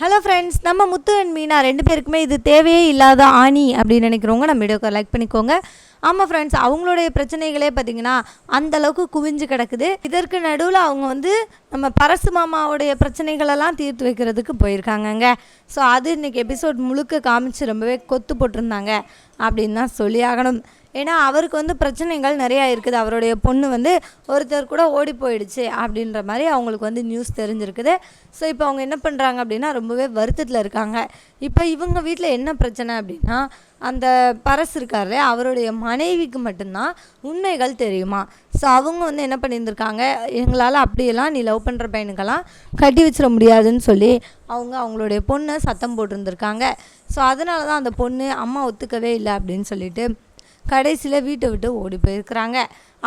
Hello friends நம்ம முத்து and Meena ரெண்டு பேருக்குமே இது தேவையே இல்லாத ஆணி அப்படின்னு நினைக்கிறவங்க நம்ம வீடியோக்கு லைக் பண்ணிக்கோங்க. ஆமாம் ஃப்ரெண்ட்ஸ் அவங்களுடைய பிரச்சனைகளே பார்த்தீங்கன்னா அந்தளவுக்கு குவிஞ்சு கிடக்குது. இதற்கு நடுவில் அவங்க வந்து நம்ம பரசு மாமாவுடைய பிரச்சனைகளெல்லாம் தீர்த்து வைக்கிறதுக்கு போயிருக்காங்கங்க. ஸோ அது இன்னைக்கு எபிசோட் முழுக்க காமிச்சு ரொம்பவே கொத்து போட்டிருந்தாங்க அப்படின்னு தான் சொல்லி ஆகணும். ஏன்னா அவருக்கு வந்து பிரச்சனைகள் நிறையா இருக்குது. அவருடைய பொண்ணு வந்து ஒருத்தர் கூட ஓடி போயிடுச்சு அப்படின்ற மாதிரி அவங்களுக்கு வந்து நியூஸ் தெரிஞ்சிருக்குது. ஸோ இப்போ அவங்க என்ன பண்ணுறாங்க அப்படின்னா ரொம்பவே வருத்தத்தில் இருக்காங்க. இப்போ இவங்க வீட்டில் என்ன பிரச்சனை அப்படின்னா அந்த பரஸ் இருக்காரு அவருடைய மனைவிக்கு மட்டும்தான் உண்மைகள் தெரியுமா? ஸோ அவங்க வந்து என்ன பண்ணியிருந்திருக்காங்க? எங்களால் அப்படியெல்லாம் நீ லவ் பண்ணுற பையனுக்கெல்லாம் கட்டி வச்சிட முடியாதுன்னு சொல்லி அவங்க அவங்களுடைய பொண்ணை சத்தம் போட்டிருந்திருக்காங்க. ஸோ அதனால தான் அந்த பொண்ணு அம்மா ஒத்துக்கவே இல்லை அப்படின்னு சொல்லிட்டு கடைசியில் வீட்டை விட்டு ஓடி போயிருக்கிறாங்க.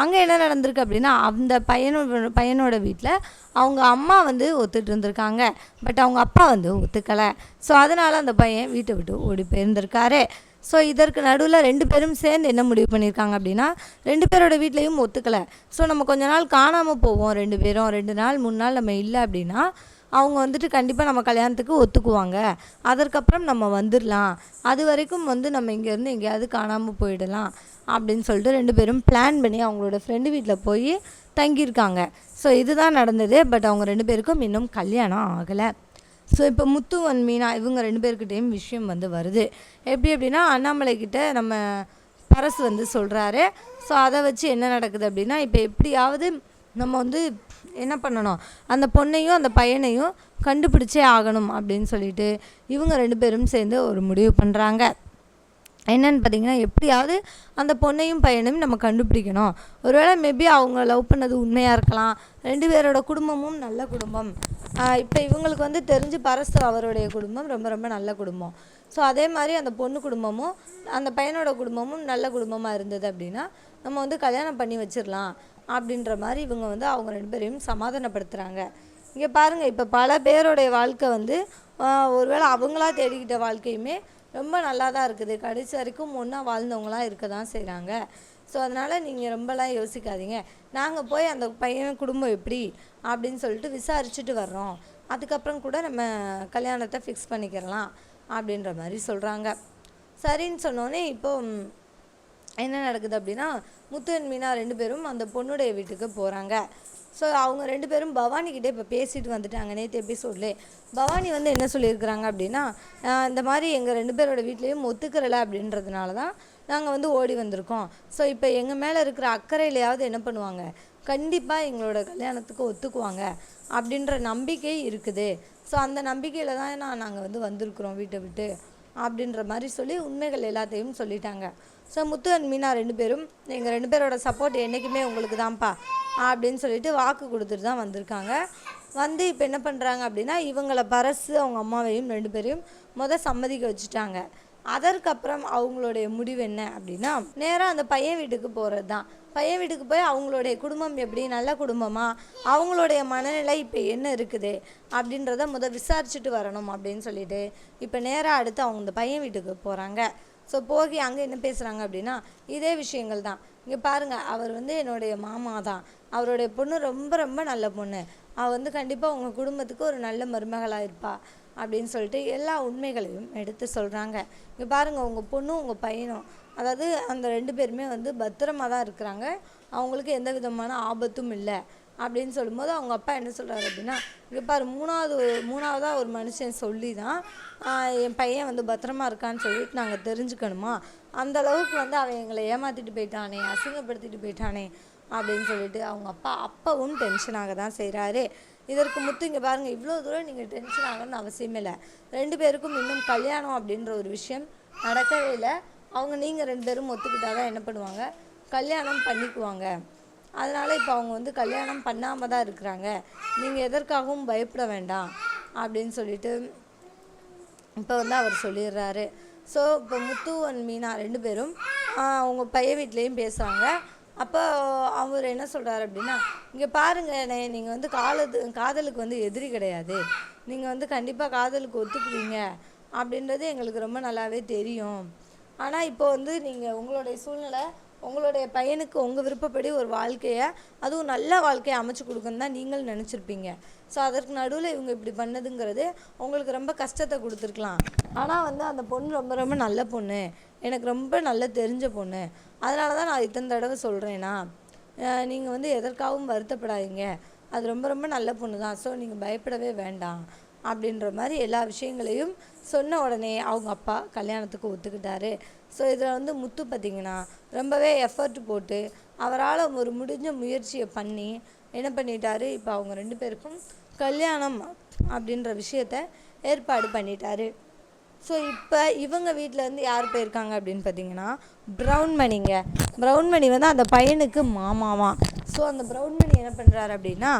அங்கே என்ன நடந்திருக்கு அப்படின்னா அந்த பையனோட பையனோட வீட்டில் அவங்க அம்மா வந்து ஒத்துட்டு இருந்திருக்காங்க. பட் அவங்க அப்பா வந்து ஒத்துக்கலை. ஸோ அதனால் அந்த பையன் வீட்டை விட்டு ஓடி போயிருந்திருக்காரு. ஸோ இதற்கு நடுவில் ரெண்டு பேரும் சேர்ந்து என்ன முடிவு பண்ணியிருக்காங்க அப்படின்னா ரெண்டு பேரோட வீட்லேயும் ஒத்துக்கலை. ஸோ நம்ம கொஞ்ச நாள் காணாமல் போவோம் ரெண்டு பேரும். ரெண்டு நாள் மூணு நாள் நம்ம இல்லை அப்படின்னா அவங்க வந்துட்டு கண்டிப்பாக நம்ம கல்யாணத்துக்கு ஒத்துக்குவாங்க. அதற்கப்புறம் நம்ம வந்துடலாம் அது வரைக்கும் வந்து நம்ம இங்கேருந்து எங்கேயாவது காணாமல் போயிடலாம் அப்படின்னு சொல்லிட்டு ரெண்டு பேரும் பிளான் பண்ணி அவங்களோட ஃப்ரெண்டு வீட்டில் போய் தங்கியிருக்காங்க. ஸோ இதுதான் நடந்தது. பட் அவங்க ரெண்டு பேருக்கும் இன்னும் கல்யாணம் ஆகலை. ஸோ இப்போ முத்துவன் மீனா இவங்க ரெண்டு பேர்கிட்டேயும் விஷயம் வந்து வருது. எப்படி அப்படின்னா அண்ணாமலை கிட்ட நம்ம பரசு வந்து சொல்கிறாரு ஸோ அதை வச்சு என்ன நடக்குது அப்படின்னா இப்போ எப்படியாவது நம்ம வந்து என்ன பண்ணணும்? அந்த பொண்ணையும் அந்த பையனையும் கண்டுபிடிச்சே ஆகணும் அப்படின்னு சொல்லிட்டு இவங்க ரெண்டு பேரும் சேர்ந்து ஒரு முடிவு பண்ணுறாங்க என்னன்னு பார்த்தீங்கன்னா எப்படியாவது அந்த பொண்ணையும் பையனையும் நம்ம கண்டுபிடிக்கணும். ஒருவேளை மேபி அவங்க லவ் பண்ணது உண்மையாக இருக்கலாம். ரெண்டு பேரோட குடும்பமும் நல்ல குடும்பம். இப்போ இவங்களுக்கு வந்து தெரிஞ்சு பரசு அவருடைய குடும்பம் ரொம்ப ரொம்ப நல்ல குடும்பம். ஸோ அதே மாதிரி அந்த பொண்ணு குடும்பமும் அந்த பையனோட குடும்பமும் நல்ல குடும்பமாக இருந்தது அப்படின்னா நம்ம வந்து கல்யாணம் பண்ணி வச்சிடலாம். அப்படின்ற மாதிரி இவங்க வந்து அவங்க ரெண்டு பேரையும் சமாதானப்படுத்துகிறாங்க இங்கே பாருங்கள் இப்போ பல பேருடைய வாழ்க்கை வந்து ஒருவேளை அவங்களா தேடிக்கிட்ட வாழ்க்கையுமே ரொம்ப நல்லா தான் இருக்குது. கடைசி வரைக்கும் ஒன்றா வாழ்ந்தவங்களாம் இருக்க தான் செய்கிறாங்க ஸோ அதனால் நீங்கள் ரொம்பலாம் யோசிக்காதீங்க. நாங்கள் போய் அந்த பையன் குடும்பம் எப்படி அப்படின்னு சொல்லிட்டு விசாரிச்சுட்டு வர்றோம். அதுக்கப்புறம் கூட நம்ம கல்யாணத்தை ஃபிக்ஸ் பண்ணிக்கிறலாம் அப்படின்ற மாதிரி சொல்கிறாங்க சரின்னு சொன்னோன்னே இப்போது என்ன நடக்குது அப்படின்னா முத்து மீனா ரெண்டு பேரும் அந்த பொண்ணுடைய வீட்டுக்கு போகிறாங்க ஸோ அவங்க ரெண்டு பேரும் பவானிக்கிட்டே இப்போ பேசிட்டு வந்துட்டாங்க. நேற்று எபிசோட்லே பவானி வந்து என்ன சொல்லியிருக்கிறாங்க அப்படின்னா இந்த மாதிரி எங்கள் ரெண்டு பேரோட வீட்லேயும் ஒத்துக்கிறல அப்படின்றதுனால தான் நாங்கள் வந்து ஓடி வந்திருக்கோம். ஸோ இப்போ எங்கள் மேலே இருக்கிற அக்கறையிலையாவது என்ன பண்ணுவாங்க? கண்டிப்பாக எங்களோட கல்யாணத்துக்கு ஒத்துக்குவாங்க. அப்படின்ற நம்பிக்கை இருக்குது. ஸோ அந்த நம்பிக்கையில் தான் நான் நாங்கள் வந்து வந்திருக்கிறோம் வீட்டை விட்டு அப்படின்ற மாதிரி சொல்லி உண்மைகள் எல்லாத்தையும் சொல்லிட்டாங்க. ஸோ முத்து அண்ட் மீனா ரெண்டு பேரும் எங்கள் ரெண்டு பேரோட சப்போர்ட் என்றைக்குமே உங்களுக்கு தான்ப்பா அப்படின்னு சொல்லிட்டு வாக்கு கொடுத்துட்டு தான் வந்திருக்காங்க. வந்து இப்போ என்ன பண்ணுறாங்க அப்படின்னா இவங்களை பரசு அவங்க அம்மாவையும் ரெண்டு பேரையும் முத சம்மதிக்க வச்சுட்டாங்க. அதற்கப்புறம் அவங்களுடைய முடிவு என்ன அப்படின்னா நேராக அந்த பையன் வீட்டுக்கு போகிறது தான். பையன் வீட்டுக்கு போய் அவங்களுடைய குடும்பம் எப்படி நல்ல குடும்பமா அவங்களுடைய மனநிலை இப்போ என்ன இருக்குது அப்படின்றத முத விசாரிச்சுட்டு வரணும் அப்படின்னு சொல்லிட்டு இப்போ நேராக அடுத்து அவங்க இந்த பையன் வீட்டுக்கு போகிறாங்க ஸோ போகி அங்கே என்ன பேசுகிறாங்க அப்படின்னா இதே விஷயங்கள் தான். இங்கே பாருங்கள் அவர் வந்து என்னுடைய மாமா தான். அவருடைய பொண்ணு ரொம்ப ரொம்ப நல்ல பொண்ணு. அவள் வந்து கண்டிப்பாக உங்கள் குடும்பத்துக்கு ஒரு நல்ல மருமகளாக இருப்பா அப்படின்னு சொல்லிட்டு எல்லா உண்மைகளையும் எடுத்து சொல்கிறாங்க இங்கே பாருங்கள் உங்கள் பொண்ணும் உங்கள் பையனும் அதாவது அந்த ரெண்டு பேருமே வந்து பத்திரமா தான் இருக்கிறாங்க. அவங்களுக்கு எந்த விதமான ஆபத்தும் இல்லை. அப்படின்னு சொல்லும்போது அவங்க அப்பா என்ன சொல்கிறாரு அப்படின்னா இங்கே பாரு மூணாவது மூணாவதாக ஒரு மனுஷன் சொல்லி தான் என் பையன் வந்து பத்திரமா இருக்கான்னு சொல்லிட்டு நாங்கள் தெரிஞ்சுக்கணுமா? அந்த அளவுக்கு வந்து அவன் எங்களை ஏமாற்றிட்டு போயிட்டானே அசிங்கப்படுத்திட்டு போயிட்டானே அப்படின்னு சொல்லிட்டு அவங்க அப்பா அப்பவும் டென்ஷனாக தான் செய்கிறாரு இதற்கு முத்து இங்கே பாருங்கள் இவ்வளோ தூரம் நீங்கள் டென்ஷன் ஆகணும்னு அவசியம் இல்லை. ரெண்டு பேருக்கும் இன்னும் கல்யாணம் அப்படின்ற ஒரு விஷயம் நடக்கவே இல்லை. அவங்க நீங்கள் ரெண்டு பேரும் ஒத்துக்கிட்டாதான் தான் என்ன பண்ணுவாங்க? கல்யாணம் பண்ணிக்குவாங்க. அதனால் இப்போ அவங்க வந்து கல்யாணம் பண்ணாமல் தான் இருக்கிறாங்க. நீங்கள் எதற்காகவும் பயப்பட வேண்டாம் அப்படின்னு சொல்லிட்டு இப்போ வந்து அவர் சொல்லிடுறாரு. ஸோ இப்போ முத்து அண்ட் மீனா ரெண்டு பேரும் அவங்க பையன் வீட்லேயும் பேசுகிறாங்க அப்போ அவர் என்ன சொல்கிறாரு அப்படின்னா இங்கே பாருங்கள் நீங்கள் வந்து காலது காதலுக்கு வந்து எதிரி கிடையாது. நீங்கள் வந்து கண்டிப்பாக காதலுக்கு ஒத்துக்குவீங்க. அப்படின்றது எங்களுக்கு ரொம்ப நல்லாவே தெரியும். ஆனால் இப்போ வந்து நீங்கள் உங்களுடைய சூழ்நிலை உங்களுடைய பையனுக்கு உங்கள் விருப்பப்படி ஒரு வாழ்க்கையை அதுவும் நல்ல வாழ்க்கையை அமைச்சு கொடுக்குன்னு தான் நீங்கள் நினச்சிருப்பீங்க. ஸோ அதற்கு நடுவில் இவங்க இப்படி பண்ணதுங்கிறது உங்களுக்கு ரொம்ப கஷ்டத்தை கொடுத்துருக்கலாம். ஆனால் வந்து அந்த பொண்ணு ரொம்ப ரொம்ப நல்ல பொண்ணு. எனக்கு ரொம்ப நல்ல தெரிஞ்ச பொண்ணு. அதனால தான் நான் இத்தனை தடவை சொல்கிறேன்னா நீங்கள் வந்து எதற்காகவும் வருத்தப்படாதீங்க. அது ரொம்ப ரொம்ப நல்ல பொண்ணு தான். ஸோ நீங்கள் பயப்படவே வேண்டாம். அப்படின்ற மாதிரி எல்லா விஷயங்களையும் சொன்ன உடனே அவங்க அப்பா கல்யாணத்துக்கு ஒத்துக்கிட்டாரு. ஸோ இதில் வந்து முத்து பார்த்திங்கன்னா ரொம்பவே எஃபர்ட் போட்டு அவரால் ஒரு முடிஞ்ச முயற்சியை பண்ணி என்ன பண்ணிட்டாரு? இப்போ அவங்க ரெண்டு பேருக்கும் கல்யாணம் அப்படின்ற விஷயத்த ஏற்பாடு பண்ணிட்டாரு. ஸோ இப்போ இவங்க வீட்டில் இருந்து யார் போயிருக்காங்க அப்படின்னு பார்த்தீங்கன்னா ப்ரௌன் மணிங்க. ப்ரௌன் மணி வந்து அந்த பையனுக்கு மாமாவான் ஸோ அந்த ப்ரௌன் மணி என்ன பண்ணுறாரு அப்படின்னா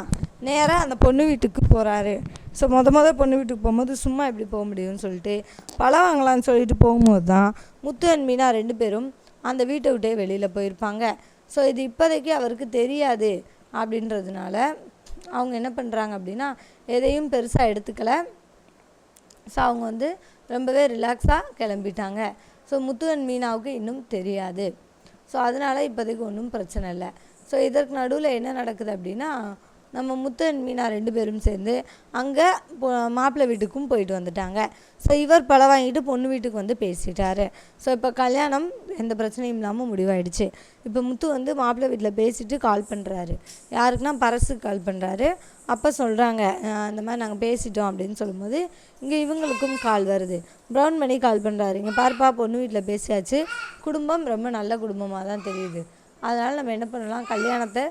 நேராக அந்த பொண்ணு வீட்டுக்கு போகிறாரு ஸோ மொத மொதல் பொண்ணு வீட்டுக்கு போகும்போது சும்மா எப்படி போக முடியும்னு சொல்லிட்டு பழம் வாங்கலாம்னு சொல்லிட்டு போகும்போது தான் முத்து அண்ட் மீனா ரெண்டு பேரும் அந்த வீட்டை விட்டே வெளியில் போயிருப்பாங்க. ஸோ இது இப்போதைக்கு அவருக்கு தெரியாது அப்படின்றதுனால அவங்க என்ன பண்ணுறாங்க அப்படின்னா எதையும் பெருசாக எடுத்துக்கல. ஸோ அவங்க வந்து ரொம்பவே ரிலாக்ஸாக கிளம்பிட்டாங்க. ஸோ முத்து அண்ட் மீனாவுக்கு இன்னும் தெரியாது. ஸோ அதனால் இப்போதைக்கு ஒன்றும் பிரச்சனை இல்லை. ஸோ இதற்கு நடுவில் என்ன நடக்குது அப்படின்னா நம்ம முத்து அண்ட் மீனா ரெண்டு பேரும் சேர்ந்து அங்கே மாப்பிள்ளை வீட்டுக்கும் போயிட்டு வந்துட்டாங்க. ஸோ இவர் பழம் வாங்கிட்டு பொண்ணு வீட்டுக்கு வந்து பேசிட்டாரு. ஸோ இப்போ கல்யாணம் எந்த பிரச்சனையும் இல்லாமல் முடிவாயிடுச்சு. இப்போ முத்து வந்து மாப்பிள்ளை வீட்டில் பேசிட்டு கால் பண்ணுறாரு யாருக்குன்னா பரசுக்கு கால் பண்ணுறாரு அப்போ சொல்கிறாங்க இந்த மாதிரி நாங்கள் பேசிட்டோம் அப்படின்னு சொல்லும்போது இங்கே இவங்களுக்கும் கால் வருது. ப்ரௌன் மணி கால் பண்ணுறாரு இங்கே பாருப்பா பொண்ணு வீட்டில் பேசியாச்சு. குடும்பம் ரொம்ப நல்ல குடும்பமாக தான் தெரியுது. அதனால் நம்ம என்ன பண்ணலாம்? கல்யாணத்தை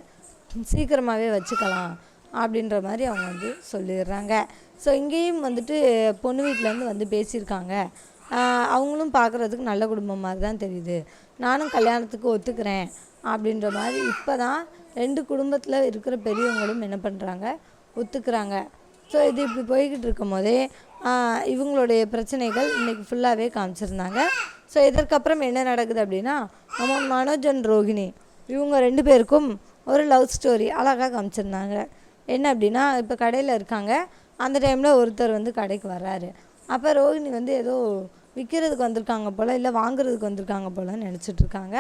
சீக்கிரமாகவே வச்சுக்கலாம் அப்படின்ற மாதிரி அவங்க வந்து சொல்லிடுறாங்க. ஸோ இங்கேயும் வந்துட்டு பொண்ணு வீட்டிலேருந்து வந்து பேசியிருக்காங்க. அவங்களும் பார்க்குறதுக்கு நல்ல குடும்பம் மாதிரி தான் தெரியுது. நானும் கல்யாணத்துக்கு ஒத்துக்கிறேன் அப்படின்ற மாதிரி இப்போ தான் ரெண்டு குடும்பத்தில் இருக்கிற பெரியவங்களும் என்ன பண்ணுறாங்க ஒத்துக்கிறாங்க. ஸோ இது இப்படி போய்கிட்டு இருக்கும் போதே இவங்களுடைய பிரச்சனைகள் இன்றைக்கி ஃபுல்லாகவே காமிச்சிருந்தாங்க. ஸோ இதற்கப்புறம் என்ன நடக்குது அப்படின்னா நம்ம மனோஜ் அண்ட் ரோகிணி இவங்க ரெண்டு பேருக்கும் ஒரு லவ் ஸ்டோரி அழகாக காமிச்சிருந்தாங்க. என்ன அப்படின்னா இப்போ கடையில் இருக்காங்க. அந்த டைமில் ஒருத்தர் வந்து கடைக்கு வர்றாரு. அப்போ ரோகிணி வந்து ஏதோ விற்கிறதுக்கு வந்திருக்காங்க போல் இல்லை வாங்குறதுக்கு வந்திருக்காங்க போலன்னு நினச்சிட்ருக்காங்க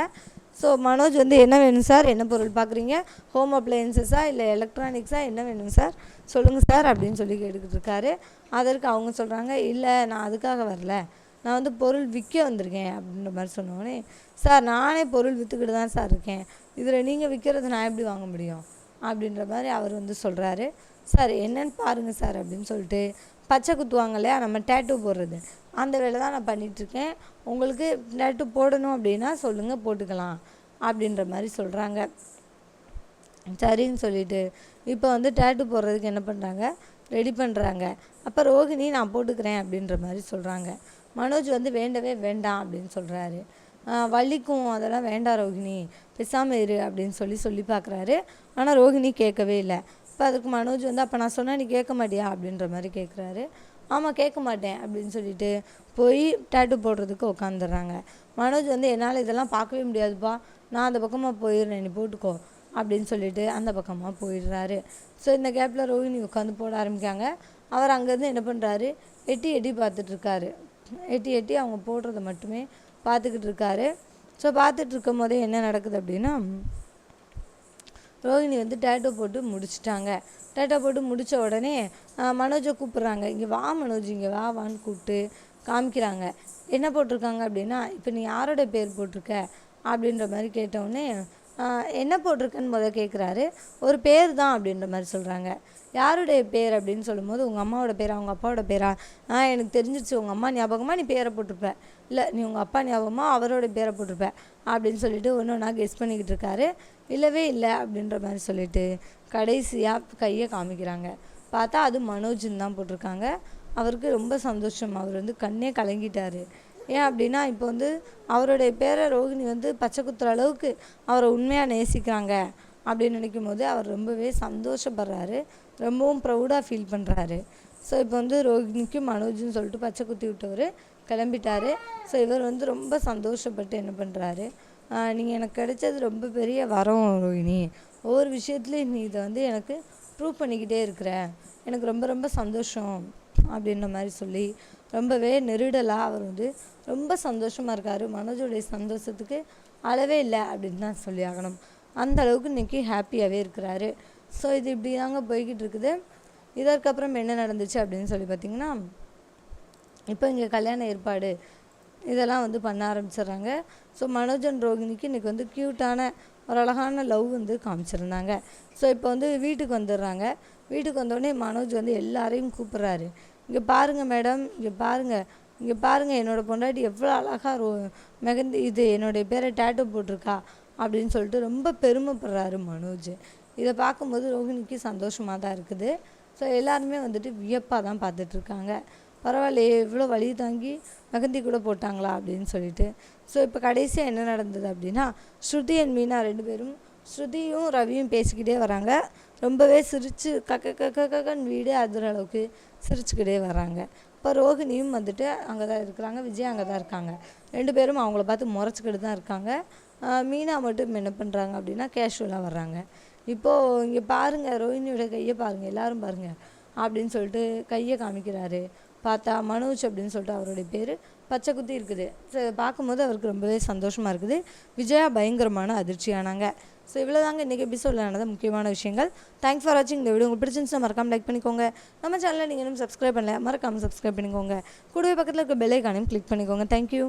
ஸோ மனோஜ் வந்து என்ன வேணும் சார் என்ன பொருள் பார்க்குறீங்க? ஹோம் அப்ளையன்சஸா இல்லை எலக்ட்ரானிக்ஸாக என்ன வேணும் சார் சொல்லுங்கள் சார் அப்படின்னு சொல்லி கேட்டுக்கிட்டு இருக்காரு. அதற்கு அவங்க சொல்கிறாங்க இல்லை நான் அதுக்காக வரல. நான் வந்து பொருள் விற்க வந்திருக்கேன் அப்படின்ற மாதிரி சொன்னோடனே சார் நானே பொருள் விற்றுக்கிட்டு தான் சார் இருக்கேன். இதில் நீங்கள் விற்கிறது நான் எப்படி வாங்க முடியும்? அப்படின்ற மாதிரி அவர் வந்து சொல்கிறாரு சார் என்னன்னு பாருங்கள் சார் அப்படின்னு சொல்லிட்டு பச்சை குத்துவாங்க இல்லையா நம்ம டேட்டூ போடுறது. அந்த வேலை தான் நான் பண்ணிகிட்ருக்கேன் உங்களுக்கு டேட்டூ போடணும் அப்படின்னா சொல்லுங்கள் போட்டுக்கலாம் அப்படின்ற மாதிரி சொல்கிறாங்க சரின்னு சொல்லிட்டு இப்போ வந்து டேட்டூ போடுறதுக்கு என்ன பண்ணுறாங்க ரெடி பண்ணுறாங்க அப்போ ரோகிணி நான் போட்டுக்கிறேன் அப்படின்ற மாதிரி சொல்கிறாங்க மனோஜ் வந்து வேண்டவே வேண்டாம் அப்படின்னு சொல்கிறாரு வள்ளிக்கும் அதெல்லாம் வேண்டாம் ரோகிணி பேசாமல் இரு அப்படின்னு சொல்லி சொல்லி பார்க்குறாரு ஆனால் ரோகிணி கேட்கவே இல்லை. இப்போ அதுக்கு மனோஜ் வந்து அப்போ நான் சொன்னால் நீ கேட்க மாட்டியா? அப்படின்ற மாதிரி கேட்குறாரு ஆமாம் கேட்க மாட்டேன் அப்படின்னு சொல்லிட்டு போய் டேட்டு போடுறதுக்கு உட்காந்துடுறாங்க மனோஜ் வந்து என்னால் இதெல்லாம் பார்க்கவே முடியாதுப்பா. நான் அந்த பக்கமாக போயிடுறேன். நீ போட்டுக்கோ அப்படின்னு சொல்லிட்டு அந்த பக்கமாக போயிடுறாரு. ஸோ இந்த கேப்பில் ரோஹிணி உட்காந்து போட ஆரம்பிக்காங்க. அவர் அங்கேருந்து என்ன பண்ணுறாரு எட்டி எட்டி பார்த்துட்ருக்காரு எட்டி எட்டி அவங்க போடுறத மட்டுமே பார்த்துக்கிட்டு இருக்காரு. ஸோ பார்த்துட்டு இருக்கும் போதே என்ன நடக்குது அப்படின்னா ரோஹிணி வந்து டேட்டோ போட்டு முடிச்சிட்டாங்க. டேட்டோ போட்டு முடித்த உடனே மனோஜை கூப்பிட்றாங்க. இங்கே வா மனோஜ் இங்கே வா வான்னு கூப்பிட்டு காமிக்கிறாங்க. என்ன போட்டிருக்காங்க அப்படின்னா இப்போ நீ யாரோட பேர் போட்டிருக்க? அப்படின்ற மாதிரி கேட்டவுடனே என்ன போட்டிருக்குன்னு முதல் கேட்குறாரு ஒரு பேர் தான் அப்படின்ற மாதிரி சொல்கிறாங்க யாருடைய பேர் அப்படின்னு சொல்லும்போது உங்கள் அம்மாவோட பேரா அவங்க அப்பாவோட பேரா? ஆ எனக்கு தெரிஞ்சிருச்சு உங்கள் அம்மா ஞாபகமாக நீ பேரை போட்டிருப்ப. இல்லை நீ உங்கள் அப்பா ஞாபகமாக அவரோட பேரை போட்டிருப்ப அப்படின்னு சொல்லிட்டு ஒன்று ஒன்றா கெஸ் பண்ணிக்கிட்டு இருக்காரு. இல்லவே இல்லை அப்படின்ற மாதிரி சொல்லிட்டு கடைசியாக கையை காமிக்கிறாங்க. பார்த்தா அது மனோஜுன்னு தான் போட்டிருக்காங்க. அவருக்கு ரொம்ப சந்தோஷம். அவர் வந்து கண்ணே கலங்கிட்டார். ஏன் அப்படின்னா இப்போ வந்து அவருடைய பேரை ரோகிணி வந்து பச்சை குத்துற அளவுக்கு அவரை உண்மையாக நேசிக்கிறாங்க அப்படின்னு நினைக்கும் போது அவர் ரொம்பவே சந்தோஷப்படுறாரு. ரொம்பவும் ப்ரௌடாக ஃபீல் பண்ணுறாரு ஸோ இப்போ வந்து ரோகிணிக்கும் மனோஜ்னு சொல்லிட்டு பச்சை குத்தி விட்டவர் கிளம்பிட்டார். ஸோ இவர் வந்து ரொம்ப சந்தோஷப்பட்டு என்ன பண்ணுறாரு நீங்கள் எனக்கு கிடைச்சது ரொம்ப பெரிய வரம் ரோகிணி. ஒவ்வொரு விஷயத்துலையும் நீ இதை வந்து எனக்கு ப்ரூவ் பண்ணிக்கிட்டே இருக்கிற. எனக்கு ரொம்ப ரொம்ப சந்தோஷம். அப்படின்ற மாதிரி சொல்லி ரொம்பவே நெருடலாக அவர் வந்து ரொம்ப சந்தோஷமாக இருக்கார். மனோஜோடைய சந்தோஷத்துக்கு அளவே இல்லை அப்படின்னு தான் சொல்லி ஆகணும். அந்த அளவுக்கு இன்றைக்கி ஹாப்பியாகவே இருக்கிறாரு. ஸோ இது இப்படி தாங்க போய்கிட்டு இருக்குது. இதற்கப்புறம் என்ன நடந்துச்சு அப்படின்னு சொல்லி பார்த்தீங்கன்னா இப்போ இங்கே கல்யாண ஏற்பாடு இதெல்லாம் வந்து பண்ண ஆரம்பிச்சிடுறாங்க. ஸோ மனோஜன் ரோகிணிக்கு இன்றைக்கி வந்து க்யூட்டான ஒரு அழகான லவ் வந்து காமிச்சிருந்தாங்க. ஸோ இப்போ வந்து வீட்டுக்கு வந்துடுறாங்க. வீட்டுக்கு வந்தோடனே மனோஜ் வந்து எல்லாரையும் கூப்பிட்றாரு. இங்கே பாருங்கள் மேடம் இங்கே பாருங்கள் இங்கே பாருங்கள் என்னோடய பொண்டாட்டி எவ்வளோ அழகாக ரோ மெகந்தி இது என்னுடைய பேரை டேட்டூ போட்டிருக்கா அப்படின்னு சொல்லிட்டு ரொம்ப பெருமைப்படுறாரு மனோஜ். இதை பார்க்கும்போது ரோஹிணிக்கு சந்தோஷமாக தான் இருக்குது. ஸோ எல்லாருமே வந்துட்டு வியப்பாக தான் பார்த்துட்ருக்காங்க. பரவாயில்லையே இவ்வளோ வழி தாங்கி மெகந்தி கூட போட்டாங்களா அப்படின்னு சொல்லிட்டு. ஸோ இப்போ கடைசியாக என்ன நடந்தது அப்படின்னா ஸ்ருதி அண்ட் மீனா ரெண்டு பேரும் ஸ்ருதியும் ரவியும் பேசிக்கிட்டே வராங்க. ரொம்பவே சிரித்து கக்க கக்க கக்கன்னு வீடே அதிர அளவுக்கு சிரிச்சுக்கிட்டே வராங்க. இப்போ ரோஹிணியும் வந்துட்டு அங்கே தான் இருக்கிறாங்க விஜய் அங்கே தான் இருக்காங்க. ரெண்டு பேரும் அவங்கள பார்த்து முறைச்சிக்கிட்டு தான் இருக்காங்க. மீனா மட்டும் என்ன பண்ணுறாங்க அப்படின்னா கேஷுவலாக வர்றாங்க. இப்போது இங்கே பாருங்கள் ரோஹிணியோட கையை பாருங்கள் எல்லாரும் பாருங்கள் அப்படின்னு சொல்லிட்டு கையை காமிக்கிறாரு. பார்த்தா மனோஜ் அப்படின்னு சொல்லிட்டு அவருடைய பேர். பச்சை குத்தி இருக்குது. பார்க்கும்போது அவருக்கு ரொம்பவே சந்தோஷமாக இருக்குது. விஜயா பயங்கரமான அதிர்ச்சியானாங்க. ஸோ இவ்வளோ தாங்க இன்றைக்கி எபிசோடில் நடந்த முக்கியமான விஷயங்கள். தேங்க்ஸ் ஃபார் வாட்சிங் இந்த வீடியோ உங்களுக்கு பிடிச்சிருந்துச்சுன்னா மறக்காம லைக் பண்ணிக்கோங்க. நம்ம சேனலில் நீங்கள் இன்னும் சப்ஸ்கிரைப் பண்ணல மறக்காமல் சப்ஸ்கிரைப் பண்ணிக்கோங்க. கூடவே பக்கத்தில் இருக்க பெல் ஐக்கானையும் கிளிக் பண்ணிக்கோங்க. தேங்க்யூ